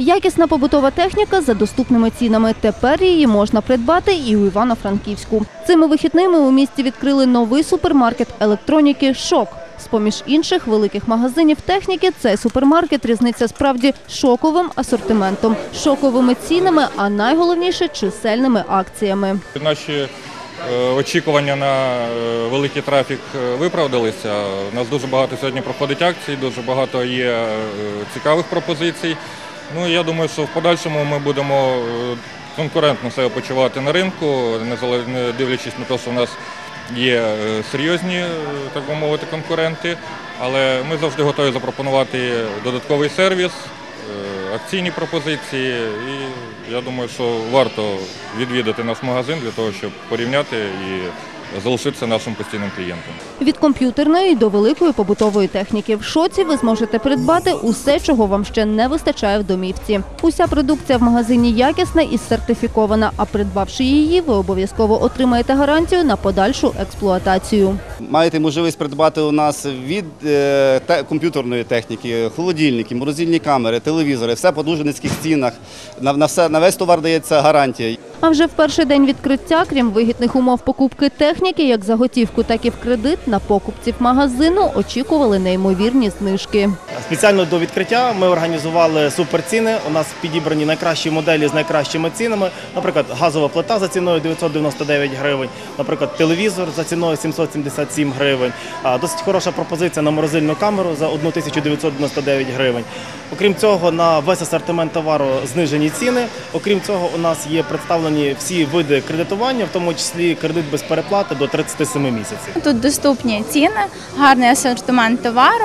Якісна побутова техніка за доступними цінами. Тепер її можна придбати і у Івано-Франківську. Цими вихідними у місті відкрили новий супермаркет електроніки Шок. З-поміж інших великих магазинів техніки цей супермаркет різниця справді шоковим асортиментом, шоковими цінами, а найголовніше чисельними акціями. Наші е, очікування на е, великий трафік е, виправдалися. У нас дуже багато сьогодні проходить акцій, дуже багато є цікавих пропозицій. Ну, я думаю, що в подальшому ми будемо е, конкурентно себе почувати на ринку, не дивлячись на те, що в нас є е, серйозні, е, так би мовити, конкуренти. Але ми завжди готові запропонувати додатковий сервіс, акційні пропозиції. І я думаю, що варто відвідати наш магазин для того, щоб порівняти і залишитися нашим постійним клієнтом. Від комп'ютерної до великої побутової техніки в шоці ви зможете придбати усе, чого вам ще не вистачає в домівці. Уся продукція в магазині якісна і сертифікована. А придбавши її, ви обов'язково отримаєте гарантію на подальшу експлуатацію. Маєте можливість придбати у нас від е, комп'ютерної техніки, холодильники, морозильні камери, телевізори, все по дуже низьких цінах. На, на, все, на весь товар дається гарантія. А вже в перший день відкриття, крім вигідних умов покупки техніки, як за готівку, так і в кредит, на покупців магазину очікували неймовірні знижки. Спеціально до відкриття ми організували суперціни. У нас підібрані найкращі моделі з найкращими цінами. Наприклад, газова плита за ціною 999 гривень, наприклад, телевізор за ціною 777 гривень. Досить хороша пропозиція на морозильну камеру за 1999 гривень. Окрім цього, на весь асортимент товару знижені ціни. Окрім цього, у нас є представлені всі види кредитування, в тому числі кредит без переплати до 37 місяців. Тут доступні ціни, гарний асортимент товару,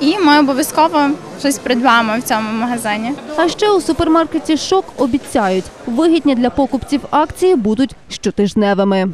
і ми обов'язково щось придбаємо в цьому магазині. А ще у супермаркеті Шок обіцяють, вигідні для покупців акції будуть щотижневими.